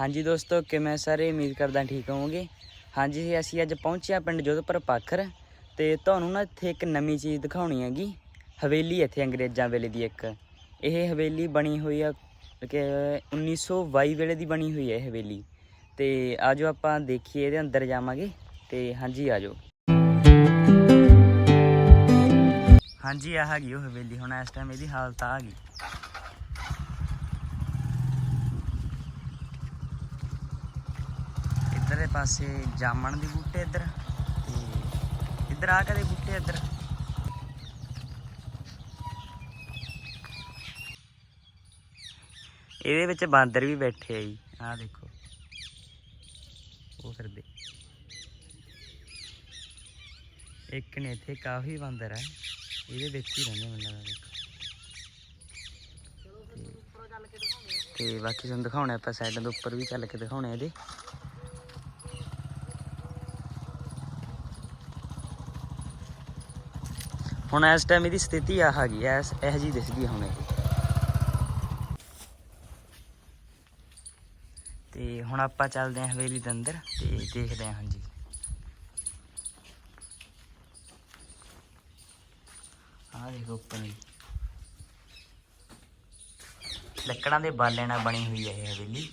ਹਾਂਜੀ ਦੋਸਤੋ, ਕਿਵੇਂ ਸਾਰੇ? ਉਮੀਦ ਕਰਦਾ ਠੀਕ ਹੋਵੋਗੇ। ਹਾਂਜੀ, ਅਸੀਂ ਅੱਜ ਪਹੁੰਚੇ ਆ ਪਿੰਡ ਜੋਧਪੁਰ ਪਾਖਰ ਤੇ ਤੁਹਾਨੂੰ ਨਾ ਇੱਥੇ ਇੱਕ ਨਵੀਂ ਚੀਜ਼ ਦਿਖਾਉਣੀ ਹੈਗੀ। ਹਵੇਲੀ ਇੱਥੇ ਅੰਗਰੇਜ਼ਾਂ ਵੇਲੇ ਦੀ ਇੱਕ। ਇਹ ਹਵੇਲੀ ਬਣੀ ਹੋਈ ਆ, ਕਿ 1922 ਵੇਲੇ ਦੀ ਬਣੀ ਹੋਈ ਹੈ ਇਹ ਹਵੇਲੀ। ਤੇ ਆਜੋ ਆਪਾਂ ਦੇਖੀਏ, ਇਹਦੇ ਅੰਦਰ ਜਾਵਾਂਗੇ। ਤੇ ਹਾਂਜੀ, ਆਜੋ। ਹਾਂਜੀ ਆ ਹੈਗੀ ਉਹ ਹਵੇਲੀ। ਹੁਣ ਇਸ ਟਾਈਮ ਇਹਦੀ ਹਾਲਤ ਆ ਗਈ ਇੱਧਰਲੇ ਪਾਸੇ ਜਾਮਣ ਦੇ ਬੂਟੇ ਇੱਧਰ, ਤੇ ਇੱਧਰ ਆ ਕਦੇ ਬੂਟੇ ਇੱਧਰ? ਇਹਦੇ ਵਿੱਚ ਬਾਂਦਰ ਵੀ ਬੈਠੇ ਆ ਜੀ, ਆਹ ਦੇਖੋ। ਉਹ ਫਿਰਦੇ। ਇੱਕ ਨੇ ਇੱਥੇ ਕਾਫੀ ਬਾਂਦਰ ਆ, ਇਹਦੇ ਵਿੱਚ ਹੀ ਰਹਿੰਦੇ ਮੈਨੂੰ ਲੱਗਦਾ ਦੇਖੋ ਤੇ ਬਾਕੀ ਤੁਹਾਨੂੰ ਦਿਖਾਉਣਾ ਆਪਾਂ ਸਾਈਡਾਂ ਦੇ ਉੱਪਰ ਵੀ ਚੱਲ ਕੇ ਦਿਖਾਉਣੇ ਇਹਦੇ। ਹੁਣ ਇਸ ਟਾਈਮ ਇਹਦੀ ਸਥਿਤੀ ਆ ਹੈਗੀ ਐ ਇਸ ਇਹ ਜੀ ਦਿਸਦੀ ਹੁਣ ਇਹ। ਤੇ ਹੁਣ ਆਪਾਂ ਚੱਲਦੇ ਹਾਂ ਹਵੇਲੀ ਦੇ ਅੰਦਰ ਤੇ ਦੇਖਦੇ ਹਾਂ, ਹਾਂਜੀ। ਆਹ ਦੇਖੋ ਉੱਪਰ ਲੱਕੜਾਂ ਦੇ ਬਾਲੇ ਨਾਲ ਬਣੀ ਹੋਈ ਹੈ ਇਹ ਹਵੇਲੀ।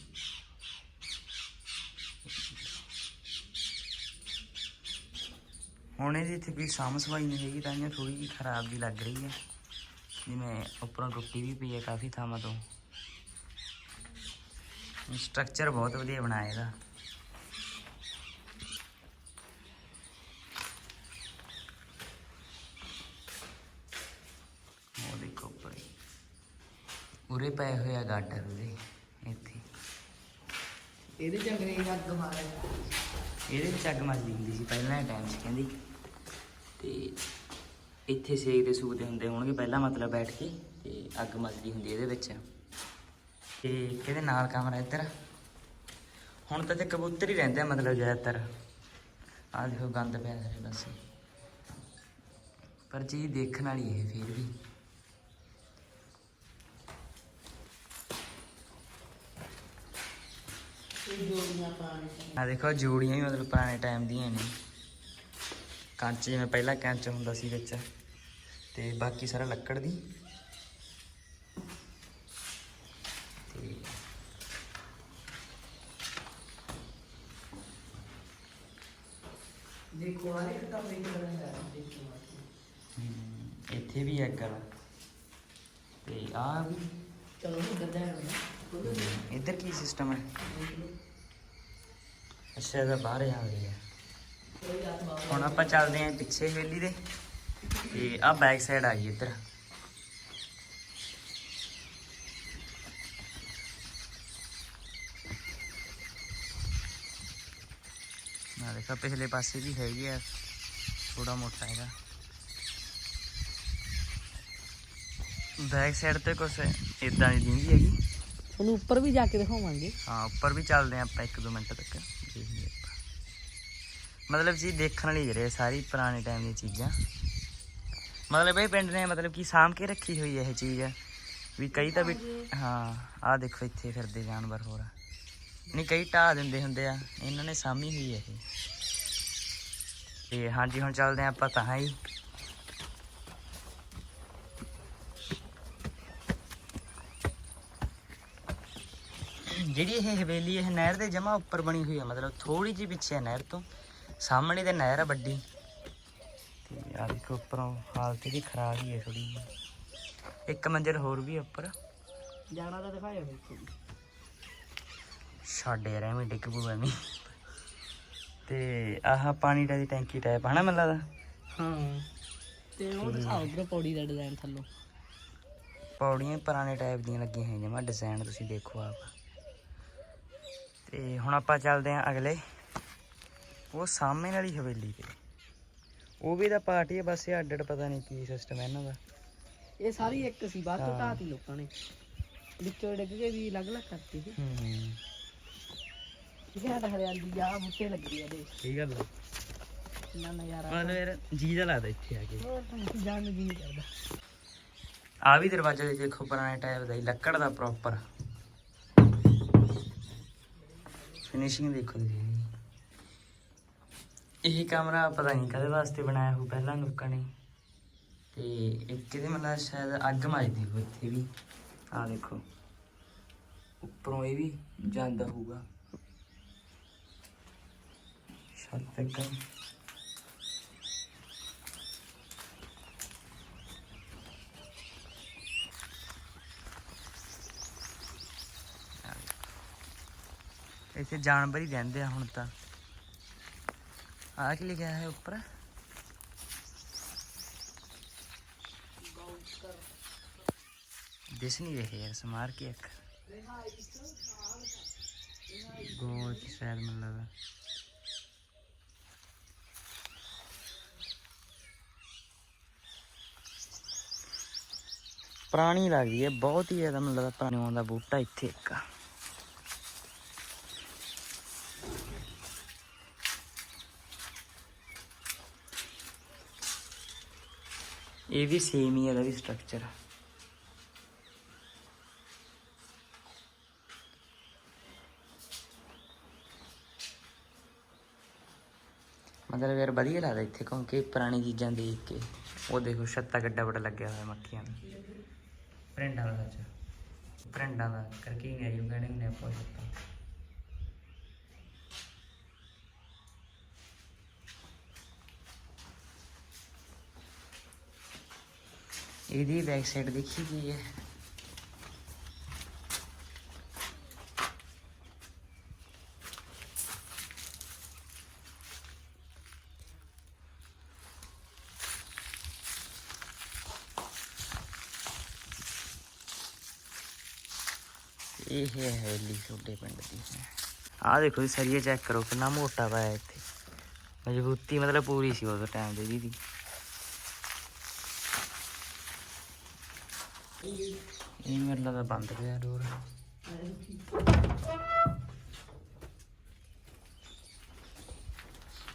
ਹੁਣ ਇਹਦੀ ਇੱਥੇ ਕੋਈ ਸਾਂਭ ਸਫ਼ਾਈ ਨਹੀਂ ਹੈਗੀ, ਤਾਂ ਇਹ ਥੋੜੀ ਜਿਹੀ ਖਰਾਬ ਦੀ ਲੱਗ ਰਹੀ ਹੈ। ਜਿਵੇਂ ਉੱਪਰੋਂ ਟੁੱਟੀ ਵੀ ਪਈ ਹੈ ਕਾਫੀ ਥਾਵਾਂ ਤੋਂ। ਸਟਰਕਚਰ ਬਹੁਤ ਵਧੀਆ ਬਣਾਇਆ ਇਹਦਾ। ਉਹ ਦੇਖੋ ਉੱਪਰ। ਉਰੇ ਪਏ ਹੋਏ ਆ ਗਾਡਰ ਉਰੇ, ਇੱਥੇ। ਇਹਦੇ ਚ ਅੰਗਰੇਜ਼ ਅੱਗ ਇਹਦੇ ਵਿੱਚ ਅੱਗ ਮੱਚਦੀ ਹੁੰਦੀ ਸੀ ਪਹਿਲਾਂ ਦੇ ਟਾਈਮ 'ਚ ਕਹਿੰਦੀ। ਤੇ ਇੱਥੇ ਸੇਕ ਦੇ ਸੂਕਦੇ ਹੁੰਦੇ ਹੋਣਗੇ ਪਹਿਲਾਂ ਮਤਲਬ ਬੈਠ ਕੇ, ਤੇ ਅੱਗ ਮੱਚਦੀ ਹੁੰਦੀ ਇਹਦੇ ਵਿੱਚ। ਤੇ ਕਿਹਦੇ ਨਾਲ ਕਮਰਾ ਇੱਧਰ। ਹੁਣ ਤਾਂ ਤੇ ਕਬੂਤਰ ਹੀ ਰਹਿੰਦੇ ਮਤਲਬ ਜ਼ਿਆਦਾਤਰ। ਆਹ ਦੇਖੋ ਗੰਦ ਪਿਆ ਸਾਰੇ ਬਸ ਪਰ ਚੀਜ਼ ਦੇਖਣ ਵਾਲੀ ਹੈ ਫਿਰ ਵੀ। ਜੋੜੀਆਂ ਪਾਣੇ ਆ ਦੇਖੋ ਜੂੜੀਆਂ ਵੀ ਮਤਲਬ ਪੁਰਾਣੇ ਟਾਈਮ ਦੀਆਂ ਨੇ। ਕੰਚ ਜਿਵੇਂ ਪਹਿਲਾਂ ਕੰਚ ਹੁੰਦਾ ਸੀ ਵਿੱਚ ਤੇ ਬਾਕੀ ਸਾਰਾ ਲੱਕੜ ਦੀ। ਤੇ ਦੇਖੋ ਆ ਇੱਕ ਕਮਰੇ ਚ ਬਣਾਇਆ ਦੇਖੋ ਹਮ, ਇੱਥੇ ਵੀ ਇੱਕ ਆ ਤੇ ਆ ਵੀ। ਚਲੋ ਇੱਧਰ ਦਾ ਹੈ। ਇੱਧਰ ਕੀ ਸਿਸਟਮ ਹੈ? ਅੱਛਾ ਇਹਦਾ ਬਾਹਰ ਆ ਰਹੀ ਹੈ। ਹੁਣ ਆਪਾਂ ਚੱਲਦੇ ਆਂ ਪਿੱਛੇ ਹਵੇਲੀ ਦੇ। ਤੇ ਆ ਬੈਕ ਸਾਈਡ ਆ ਗਈ ਇੱਧਰ। ਨਾ ਦੇਖੋ ਪਿਛਲੇ ਪਾਸੇ ਵੀ ਹੈਗੀ ਆ ਥੋੜਾ ਮੋਟਾ ਹੈਗਾ। ਬੈਕ ਸਾਈਡ ਤੇ ਕੁਛ ਇਦਾਂ ਦੀ ਦਿੰਦੀ ਹੈਗੀ। ਤੁਹਾਨੂੰ ਉੱਪਰ ਵੀ ਜਾ ਕੇ ਦਿਖਾਵਾਂਗੇ। ਹਾਂ ਉੱਪਰ ਵੀ ਚੱਲਦੇ ਆਂ ਆਪਾਂ 1-2 ਮਿੰਟ ਤੱਕ। ਮਤਲਬ ਜੀ ਦੇਖਣ ਵਾਲੀ ਜਿਹੜੇ ਸਾਰੀ ਪੁਰਾਣੇ ਟਾਈਮ ਦੀਆਂ ਚੀਜ਼ਾਂ। ਮਤਲਬ ਇਹ ਪਿੰਡ ਨੇ ਮਤਲਬ ਕਿ ਸਾਂਭ ਕੇ ਰੱਖੀ ਹੋਈ ਇਹ ਚੀਜ਼। ਵੀ ਕਈ ਤਾਂ ਵੀ ਹਾਂ ਆਹ ਦੇਖੋ ਇੱਥੇ ਫਿਰਦੇ ਜਾਨਵਰ ਹੋਰ। ਨਹੀਂ ਕਈ ਢਾਹ ਦਿੰਦੇ ਹੁੰਦੇ ਆ ਇਹਨਾਂ ਨੇ ਸਾਂਭੀ ਹੋਈ ਹੈ ਇਹ। ਤੇ ਹਾਂਜੀ ਹੁਣ ਚੱਲਦੇ ਆਂ ਆਪਾਂ ਤਾਂ ਹੀ। ਜਿਹੜੀ ਇਹ ਹਵੇਲੀ ਇਹ ਨਹਿਰ ਦੇ ਜਮਾ ਉੱਪਰ ਬਣੀ ਹੋਈ ਹੈ ਮਤਲਬ ਥੋੜੀ ਜਿਹੀ ਪਿੱਛੇ ਨਹਿਰ ਤੋਂ। ਸਾਹਮਣੇ ਤੇ ਨਹਿਰ ਹੈ ਵੱਡੀ। ਤੇ ਆ ਦੇਖੋ ਉੱਪਰੋਂ ਹਾਲਤ ਇਹਦੀ ਖਰਾਬ ਹੀ ਹੈ ਥੋੜੀ ਇੱਕ ਮੰਜ਼ਿਲ ਹੋਰ ਵੀ ਉੱਪਰ। ਜਾਣਾ ਤਾਂ ਦਿਖਾਇਆ ਦੇਖੋ ਛੱਡ ਯਾਰ ਐਵੇਂ ਡਿੱਗ ਪੂ ਐਵੇਂ। ਤੇ ਆਹ ਪਾਣੀ ਦਾ ਦੀ ਟੈਂਕੀ ਟਾਈਪ ਹਨਾ ਮੈਨੂੰ ਲੱਗਦਾ। ਹਾਂ। ਤੇ ਉਹ ਦਿਖਾਓ ਉਧਰ ਪੌੜੀ ਦਾ ਡਿਜ਼ਾਈਨ ਥੱਲੋਂ। ਪੌੜੀਆਂ ਪੁਰਾਣੇ ਟਾਈਪ ਦੀਆਂ ਲੱਗੀਆਂ ਹੋਈਆਂ ਜਮਾ ਡਿਜ਼ਾਈਨ ਤੁਸੀਂ ਦੇਖੋ ਆਪ। ਤੇ ਹੁਣ ਆਪਾਂ ਚੱਲਦੇ ਆਂ ਅਗਲੇ। ਉਹ ਸਾਹਮਣੇ ਵਾਲੀ ਹਵੇਲੀ ਤੇ। ਉਹ ਵੀ ਤਾਂ ਪਾਰਟੀ ਹੈ ਬਸ ਇਹ ਅੱਡ ਪਤਾ ਨਹੀਂ ਕੀ ਸਿਸਟਮ ਹੈ ਇਹਨਾਂ ਦਾ। ਇਹ ਸਾਰੀ ਇੱਕ ਸੀ ਬਾਅਦ ਤੋਂ। ਢਾਤੀ ਲੋਕਾਂ ਨੇ। ਵਿੱਚੋਂ ਡਿੱਗ ਕੇ ਵੀ ਅਲੱਗ ਅਲੱਗ ਕਰਤੀ ਸੀ। ਹੂੰ ਹੈ। ਤਾਂ ਹਰਿਆਲੀ ਆ ਬੂਟੇ ਲੱਗੇ ਆ ਦੇ ਠੀਕ ਗੱਲ ਕਿੰਨਾ ਨਜ਼ਾਰਾ। ਮਤਲਬ ਯਾਰ ਜੀ ਦਾ ਲੱਗਦਾ ਇੱਥੇ ਆ ਕੇ। ਹੋਰ ਤਾਂ ਜਾਣ ਨੂੰ ਜੀ ਨਹੀਂ ਕਰਦਾ। ਆ ਵੀ ਦਰਵਾਜ਼ਾ ਦੇਖੋ ਪੁਰਾਣੇ ਟਾਈਪ ਦਾ ਹੀ ਲੱਕੜ ਦਾ ਪ੍ਰੋਪਰ ਫਿਨਿਸ਼ਿੰਗ ਦੇਖੋ ਤੁਸੀਂ। ਇਹਦੀ। ਇਹ ਕਮਰਾ ਪਤਾ ਨਹੀਂ ਕਦੇ ਵਾਸਤੇ ਬਣਾਇਆ ਹੋ ਪਹਿਲਾਂ ਲੋਕਾਂ ਨੇ। ਤੇ ਇੱਕ ਇਹਦੇ ਮਤਲਬ ਸ਼ਾਇਦ ਅੱਗ ਮੱਚਦੀ ਹੋ ਇੱਥੇ ਵੀ। ਆਹ ਦੇਖੋ, ਉੱਪਰੋਂ ਇਹ ਵੀ ਜਾਂਦਾ ਹੋਊਗਾ। ਛੱਤ ਤੱਕ। ਇੱਥੇ ਜਾਨਵਰ ਹੀ ਰਹਿੰਦੇ ਆ ਹੁਣ ਤਾਂ। ਆ ਕੀ ਲਿਖਿਆ ਹੈ ਉੱਪਰ? ਦਿਸ ਨਹੀਂ ਰਹੇ ਯਾਰ, ਸਮਾਰ ਕੇ ਅੱਖ ਗੋਲ ਚ ਸ਼ਾਇਦ ਮੈਨੂੰ ਪੁਰਾਣੀ ਲੱਗਦੀ ਹੈ, ਬਹੁਤ ਹੀ ਜ਼ਿਆਦਾ ਮੈਨੂੰ ਲੱਗਦਾ ਪੁਰਾਣਾ ਦਾ ਬੂਟਾ ਇੱਥੇ ਇੱਕ ਆ। ਇਹ ਵੀ ਸੇਮ ਹੀ ਇਹਦਾ ਵੀ ਸਟਰਕਚਰ ਮਤਲਬ ਯਾਰ ਵਧੀਆ ਲੱਗਦਾ ਇੱਥੇ, ਕਿਉਂਕਿ ਪੁਰਾਣੀ ਚੀਜ਼ਾਂ ਦੇਖ ਕੇ। ਉਹ ਦੇਖੋ, ਛੱਤਾ ਗੱਡਾ ਬੜਾ ਲੱਗਿਆ ਹੋਇਆ ਮੱਖੀਆਂ ਦਾ ਪ੍ਰਿੰਡਾਂ ਦਾ ਸੱਚ। ਪ੍ਰਿੰਡਾਂ ਦਾ ਕਰਕੇ ਹੀ ਨਹੀਂ ਕਹਿੰਦੇ ਹੁੰਦੇ ਆਪਾਂ ਛੱਤਾ ਇਹਦੀ ਬੈਕ ਸਾਈਡ ਦੇਖੀ ਕੀ ਹੈ। ਇਹ ਹੈ ਹਵੇਲੀ ਛੋਟੇ ਪਿੰਡ ਦੀ। ਆਹ ਦੇਖੋ ਜੀ, ਸਰੀਏ ਚੈੱਕ ਕਰੋ, ਕਿੰਨਾ ਮੋਟਾ ਪਾਇਆ ਇੱਥੇ। ਮਜ਼ਬੂਤੀ ਮਤਲਬ ਪੂਰੀ ਸੀ ਉਸ ਟਾਈਮ ਦੇ ਦੀ। ਇਹ ਮੇਰੇ ਲੱਗਦਾ ਬੰਦ ਪਿਆ ਡੋਰ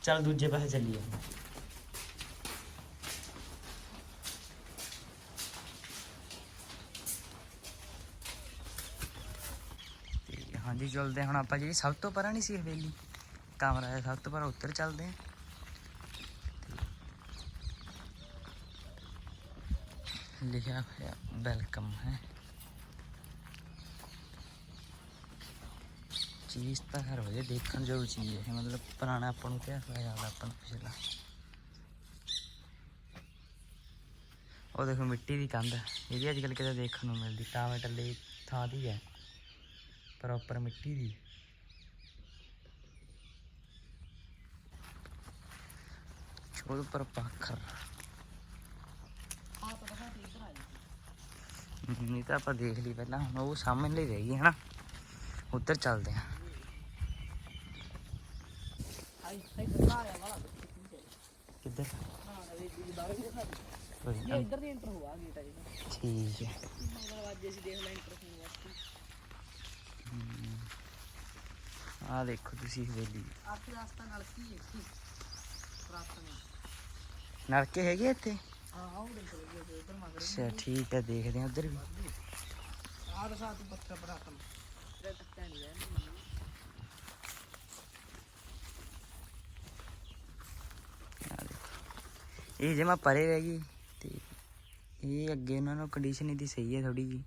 ਚੱਲ ਦੂਜੇ ਪਾਸੇ ਚੱਲੀਏ। ਹਾਂਜੀ ਚਲਦੇ ਹਾਂ ਹੁਣ ਆਪਾਂ, ਜਿਹੜੀ ਸਭ ਤੋਂ ਪਰਾਂ ਨਹੀਂ ਸੀ ਹਵੇਲੀ ਕਮਰਾ ਹੈ ਸਭ ਤੋਂ ਪਰਾਂ ਉੱਤਰ ਚੱਲਦੇ ਹਾਂ। ਲਿਖਿਆ ਹੋਇਆ ਵੈਲਕਮ ਹੈ। ਚੀਜ਼ ਤਾਂ ਹਰ ਵਜੇ ਦੇਖਣ ਜੋ ਚੀਜ਼ ਹੈ, ਮਤਲਬ ਪੁਰਾਣਾ ਆਪਾਂ ਨੂੰ ਇਤਿਹਾਸ ਦਾ ਯਾਦ ਆਪਾਂ ਨੂੰ ਪਿਛਲਾ। ਉਹ ਦੇਖੋ ਮਿੱਟੀ ਦੀ ਕੰਧ ਇਹਦੀ ਅੱਜ ਕੱਲ੍ਹ ਕਿਤੇ ਦੇਖਣ ਨੂੰ ਮਿਲਦੀ ਟਾਵੇਂ ਟੱਲੇ ਥਾਂ ਦੀ ਹੈ ਪ੍ਰੋਪਰ ਮਿੱਟੀ ਦੀ। ਉਹਦੇ ਉੱਪਰ ਪਾਖਰ। ਨਹੀਂ ਤਾਂ ਆਪਾਂ ਦੇਖ ਲਈ ਪਹਿਲਾਂ ਹੁਣ ਉਹ ਸਾਹਮਣੇ ਲਈ ਰਹਿ ਗਈ ਹੈ ਨਾ ਉੱਧਰ ਚੱਲਦੇ ਹਾਂ। ਆ ਕਿੱਧਰ? ਹਾਂ ਇਹ ਜੀ। ਇੱਧਰ ਦੀ ਹੋਆ ਗੇਟ ਆ ਜੀ ਠੀਕ ਹੈ। ਦੇਖ ਲੈ ਐਂਟਰ ਹੋਣ ਵਾਸਤੇ ਆਹ ਦੇਖੋ ਤੁਸੀਂ ਹਵੇਲੀ। ਆਖੀ ਰਸਤਾ ਨਾਲ ਕੀ ਹੈ? ਕੀ? ਰਸਤਾ ਨਲਕੇ ਹੈਗੇ ਇੱਥੇ? ਅੱਛਾ ਠੀਕ ਹੈ ਦੇਖਦੇ ਹਾਂ ਉੱਧਰ ਵੀ। ਆਹ ਤੂੰ ਪੱਥਰ ਬਰਾਤਨ ਤੇ ਟੱਕਾ ਨਹੀਂ ਹੈ ਆਹ ਦੇਖੋ। ਇਹ ਜਮਾ ਪਰੇ ਰਹਿ ਗਈ ਤੇ ਇਹ ਅੱਗੇ ਉਹਨਾਂ ਨੂੰ ਕੰਡੀਸ਼ਨ ਇਹਦੀ ਸਹੀ ਹੈ ਥੋੜੀ ਜੀ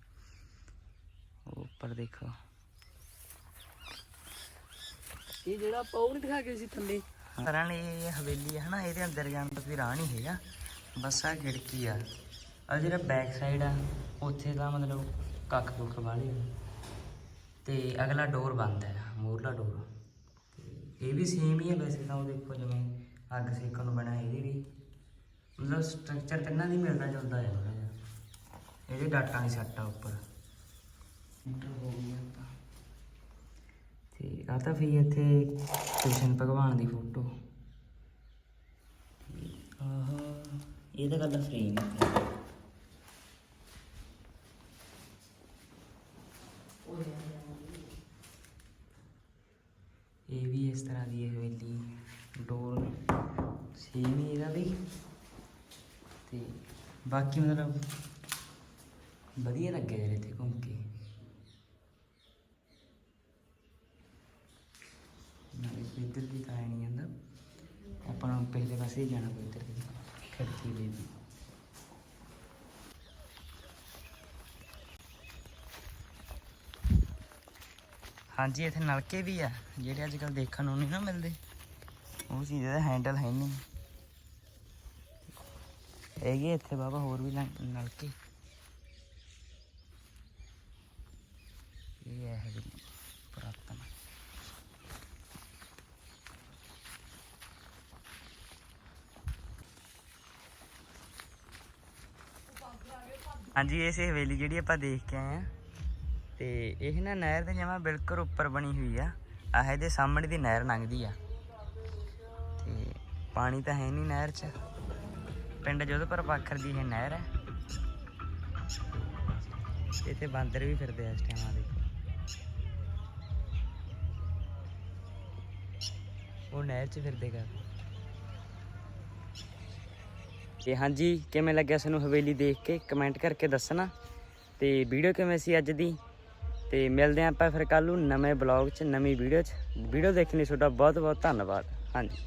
ਉੱਪਰ ਦੇਖੋ। ਇਹ ਜਿਹੜਾ ਪੌੜ ਨਹੀਂ ਦਿਖਾ ਕੇ ਸੀ ਥੱਲੇ। ਕਰਨ ਇਹ ਹਵੇਲੀ ਹੈ ਨਾ ਇਹਦੇ ਅੰਦਰ ਜਾਣ ਦਾ ਕੋਈ ਰਾਹ ਨਹੀਂ ਹੈਗਾ। ਬਸ ਆ ਖਿੜਕੀ ਆ। ਆ ਜਿਹੜਾ ਬੈਕ ਸਾਈਡ ਆ ਉੱਥੇ ਦਾ ਮਤਲਬ ਕੱਖ ਕੁੱਖ ਵਾਲੇ ਤੇ ਅਗਲਾ ਡੋਰ ਬੰਦ ਹੈ ਮੂਰਲਾ ਡੋਰ ਤੇ ਇਹ ਵੀ ਸੇਮ ਹੀ ਹੈ ਵੈਸੇ ਤਾਂ ਉਹ ਦੇਖੋ ਜਿਵੇਂ ਅੱਗ ਸੇਕਣ ਨੂੰ ਬਣਾ ਇਹਦੀ ਵੀ। ਮਤਲਬ ਸਟਰਕਚਰ ਤਿੰਨਾਂ ਦੀ ਮਿਲਦਾ ਜੁਲਦਾ ਹੈ ਥੋੜਾ ਜਿਹਾ। ਇਹਦੇ ਡਾਟਾਂ ਦੀ ਸੈੱਟ ਆ ਉੱਪਰ। ਇੰਟਰ ਹੋ ਗਿਆ ਆਪਾਂ ਤੇ। ਆ ਤਾਂ ਫਿਰ ਇੱਥੇ ਕ੍ਰਿਸ਼ਨ ਭਗਵਾਨ ਦੀ ਫੋਟੋ ਆਹ। ਇਹਦਾ ਗੱਲ ਫਰੇਮ ਇਹ ਵੀ ਇਸ ਤਰ੍ਹਾਂ ਦੀ ਹਵੇਲੀ, ਡੋਰ ਸੇਮ ਹੀ ਇਹਦਾ ਵੀ। ਤੇ ਬਾਕੀ ਮਤਲਬ ਵਧੀਆ ਲੱਗਿਆ ਯਾਰ ਇੱਥੇ ਘੁੰਮ ਕੇ। ਇੱਧਰ ਦੀ ਤਾਂ ਨਹੀਂ ਜਾਂਦਾ ਆਪਾਂ ਨੂੰ ਪਹਿਲੇ ਪਾਸੇ ਹੀ ਜਾਣਾ ਪਊ ਇੱਧਰ ਦੀ। ਖਿੜਕੀ ਦੇ ਦੀ ਹਾਂਜੀ, ਇੱਥੇ ਨਲਕੇ ਵੀ ਆ। ਜਿਹੜੇ ਅੱਜ ਕੱਲ ਦੇਖਣ ਨੂੰ ਨਹੀਂ ਨਾ ਮਿਲਦੇ। ਉਹ ਚੀਜ਼ ਦਾ ਹੈਂਡਲ ਹੈ ਨਹੀਂ। ਹੈਗੇ ਇੱਥੇ ਬਾਬਾ, ਹੋਰ ਵੀ ਨਲਕੇ। ਇਹ ਹੈ ਵੀ ਪੁਰਾਤਨ ਹਾਂਜੀ, ਇਹ ਹਵੇਲੀ ਜਿਹੜੀ ਆਪਾਂ ਦੇਖ ਕੇ ਆਏ ਆ। ਤੇ ਇਹ ਨਾ ਨਹਿਰ ਦੇ ਜਮਾ ਬਿਲਕੁਲ ਉੱਪਰ ਬਣੀ ਹੋਈ ਆ। ਆਹ ਇਹਦੇ ਸਾਹਮਣੇ ਦੀ ਨਹਿਰ ਲੰਘਦੀ ਆ। ਤੇ ਪਾਣੀ ਤਾਂ ਹੈ ਨਹੀਂ ਨਹਿਰ 'ਚ। ਪਿੰਡ ਜੋਧਪੁਰ ਪਾਖਰ ਦੀ ਇਹ ਨਹਿਰ ਹੈ ਇੱਥੇ ਬਾਂਦਰ ਵੀ ਫਿਰਦੇ ਆ ਇਸ ਟਾਈਮ ਆ ਦੇਖੋ। ਉਹ ਨਹਿਰ 'ਚ ਫਿਰਦੇ ਕਰਦੇ ਤੇ ਹਾਂਜੀ, ਕਿਵੇਂ ਲੱਗਿਆ ਸਾਨੂੰ ਹਵੇਲੀ ਦੇਖ ਕੇ? ਕਮੈਂਟ ਕਰਕੇ ਦੱਸਣਾ। ਤੇ ਵੀਡੀਓ ਕਿਵੇਂ ਸੀ ਅੱਜ ਦੀ? ਤੇ ਮਿਲਦੇ ਆਂ ਆਪਾਂ ਫਿਰ ਕੱਲ ਨੂੰ ਨਵੇਂ ਬਲੌਗ 'ਚ, ਨਵੀਂ ਵੀਡੀਓ 'ਚ। ਵੀਡੀਓ ਦੇਖਣ ਲਈ ਤੁਹਾਡਾ ਬਹੁਤ ਬਹੁਤ ਧੰਨਵਾਦ। ਹਾਂਜੀ।